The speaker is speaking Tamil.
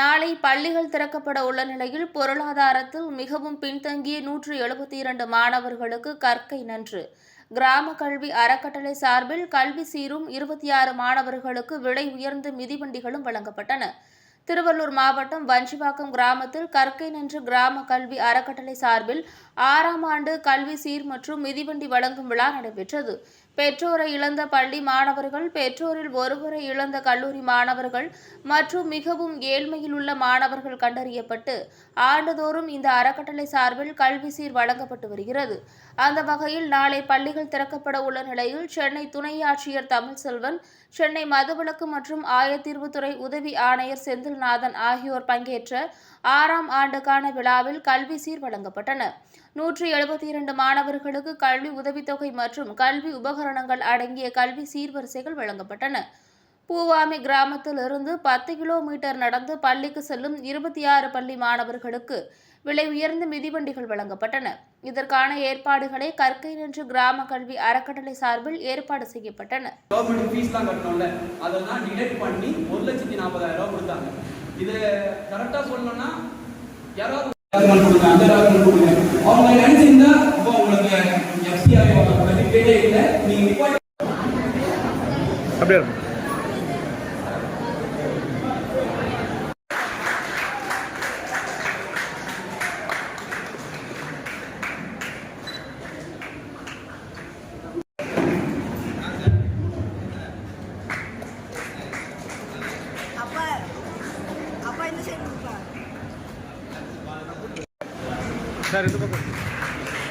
நாளை பள்ளிகள் திறக்கப்பட உள்ள நிலையில் பொருளாதாரத்தில் மிகவும் பின்தங்கிய நூற்று எழுபத்தி இரண்டு மாணவர்களுக்கு கற்கை நன்று. கிராம கல்வி அறக்கட்டளை சார்பில் கல்வி சீரும் இருபத்தி ஆறு மாணவர்களுக்கு விலை உயர்ந்த மிதிவண்டிகளும் வழங்கப்பட்டன. திருவள்ளூர் மாவட்டம் வஞ்சிவாக்கம் கிராமத்தில் கற்கை நன்று கிராம கல்வி அறக்கட்டளை சார்பில் ஆறாம் ஆண்டு கல்வி சீர் மற்றும் மிதிவண்டி வழங்கும் விழா நடைபெற்றது. பெற்றோரை இழந்த பள்ளி மாணவர்கள் பெற்றோரில் ஒருவரை இழந்த கல்லூரி மாணவர்கள் மற்றும் மிகவும் ஏழ்மையில் உள்ள மாணவர்கள் கண்டறியப்பட்டு ஆண்டுதோறும் இந்த அறக்கட்டளை சார்பில் கல்வி சீர் வழங்கப்பட்டு வருகிறது. அந்த வகையில் நாளை பள்ளிகள் திறக்கப்பட உள்ள நிலையில் சென்னை துணை ஆட்சியர் தமிழ்செல்வன் சென்னை மதுவிலக்கு மற்றும் ஆயத்தீர்வுத்துறை உதவி ஆணையர் செந்தில்நாதன் ஆகியோர் பங்கேற்ற ஆறாம் ஆண்டுக்கான விழாவில் கல்வி சீர் வழங்கப்பட்டன. நூற்றி எழுபத்தி இரண்டு மாணவர்களுக்கு கல்வி உதவித்தொகை மற்றும் கல்வி உபகரணங்கள் அடங்கிய கல்வி சீர்வரிசைகள் வழங்கப்பட்டன. பூவாமி கிராமத்திலிருந்து பத்து கிலோமீட்டர் நடந்து பள்ளிக்கு செல்லும் இருபத்தி ஆறு பள்ளி மாணவர்களுக்கு விலை உயர்ந்த மிதிவண்டிகள் வழங்கப்பட்டன. இதற்கான ஏற்பாடுகளை கற்கை நின்று கிராம கல்வி அறக்கட்டளை சார்பில் ஏற்பாடு செய்யப்பட்டன. கவர்மெண்ட் ஃபீஸ்லாம் கட்டணும்ல அதெல்லாம் டிடெக்ட் பண்ணி ஒரு லட்சத்தி நாற்பதாயிரம் ரூபாய் கொடுத்தாங்க. இது கரெக்டாக சொல்லணும்னா யாராவது டாக்குமெண்ட் கொடுங்க அந்த கொடுங்க. அவங்க அப்படியே இருக்கும். சார் இந்த பக்கம்.